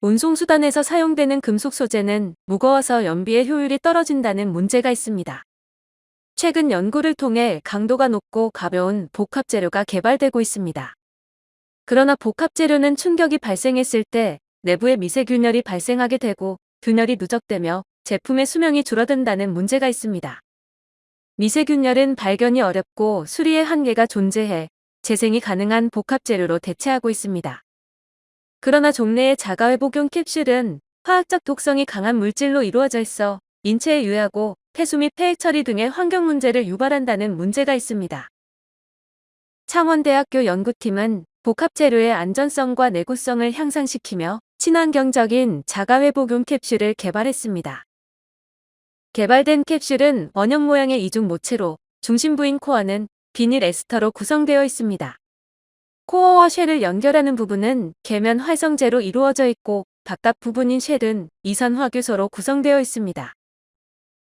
운송수단에서 사용되는 금속 소재는 무거워서 연비의 효율이 떨어진다는 문제가 있습니다. 최근 연구를 통해 강도가 높고 가벼운 복합 재료가 개발되고 있습니다. 그러나 복합 재료는 충격이 발생했을 때 내부에 미세균열이 발생하게 되고 균열이 누적되며 제품의 수명이 줄어든다는 문제가 있습니다. 미세균열은 발견이 어렵고 수리의 한계가 존재해 재생이 가능한 복합 재료로 대체하고 있습니다. 그러나 종래의 자가회복용 캡슐은 화학적 독성이 강한 물질로 이루어져 있어 인체에 유해하고 폐수 및 폐액 처리 등의 환경 문제를 유발한다는 문제가 있습니다. 창원대학교 연구팀은 복합 재료의 안전성과 내구성을 향상시키며 친환경적인 자가회복용 캡슐을 개발했습니다. 개발된 캡슐은 원형 모양의 이중 모체로 중심부인 코어는 비닐 에스터로 구성되어 있습니다. 코어와 쉘을 연결하는 부분은 계면 활성제로 이루어져 있고 바깥 부분인 쉘은 이산 화교소로 구성되어 있습니다.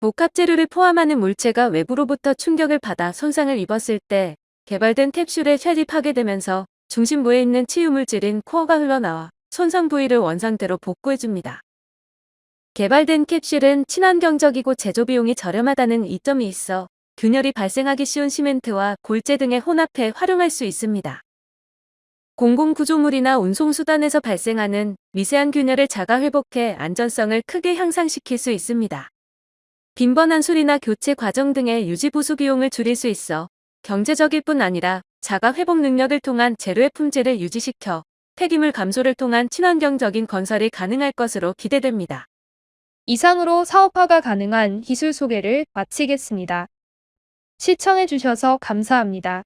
복합 재료를 포함하는 물체가 외부로부터 충격을 받아 손상을 입었을 때 개발된 캡슐에 쉘이 파괴되면서 중심부에 있는 치유물질인 코어가 흘러나와 손상 부위를 원상태로 복구해줍니다. 개발된 캡슐은 친환경적이고 제조 비용이 저렴하다는 이점이 있어 균열이 발생하기 쉬운 시멘트와 골재 등의 혼합해 활용할 수 있습니다. 공공구조물이나 운송수단에서 발생하는 미세한 균열을 자가 회복해 안전성을 크게 향상시킬 수 있습니다. 빈번한 수리나 교체 과정 등의 유지 보수 비용을 줄일 수 있어 경제적일 뿐 아니라 자가 회복 능력을 통한 재료의 품질을 유지시켜 폐기물 감소를 통한 친환경적인 건설이 가능할 것으로 기대됩니다. 이상으로 사업화가 가능한 기술 소개를 마치겠습니다. 시청해주셔서 감사합니다.